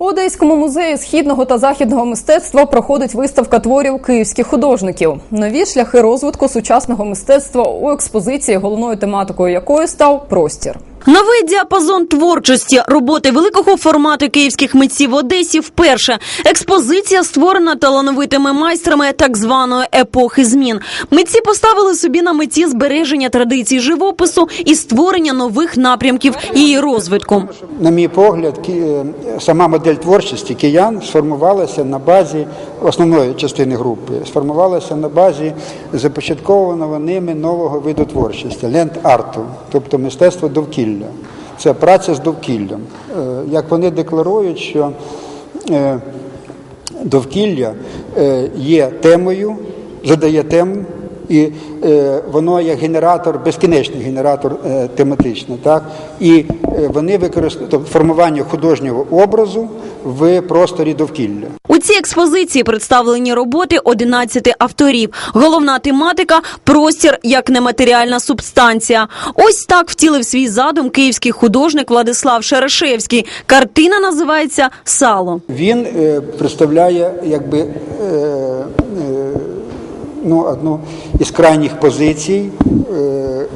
У Одеському музеї східного та західного мистецтва проходить виставка творів київських художників. Нові шляхи розвитку сучасного мистецтва у експозиції, головною тематикою якої став простір. Новий діапазон творчості роботи великого формату київських митців в Одесі вперше. Експозиція створена талановитими майстрами так званої епохи змін. Митці поставили собі на меті збереження традицій живопису і створення нових напрямків її розвитку. На мій погляд, е, сама модель творчості киян сформувалася на базі основної частини групи, сформувалася на базі започаткованого ними нового виду творчості ленд-арту, тобто мистецтво довкілля. Це праця з довкіллям. Е, Як вони декларують, що е, довкілля е, є темою, задає тему, і воно як генератор, безкінечний генератор тематичний, так і вони використовують тобто, формування художнього образу в просторі довкілля. У цій експозиції представлені роботи 11 авторів. Головна тематика простір як нематеріальна субстанція. Ось так втілив свій задум київський художник Владислав Шерешевський. Картина називається Сало. Він е, представляє якби е, е, ну, одну із крайніх позицій е,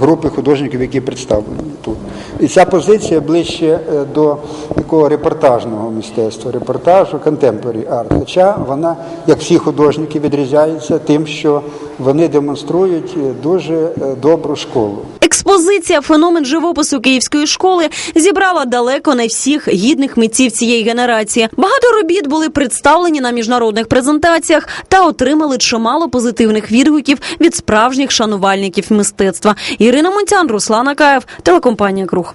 групи художників, які представлені тут. І ця позиція ближче е, до такого репортажного мистецтва, репортажу contemporary art. Хоча вона, як всі художники, відрізняється тим, що вони демонструють е, дуже добру школу. Експозиція феномен живопису київської школи зібрала далеко не всіх гідних митців цієї генерації. Багато робіт були представлені на міжнародних презентаціях та отримали чимало позитивних відгуків від справжніх шанувальників мистецтва. Ірина Монтян, Руслан Акаєв, телекомпанія Круг.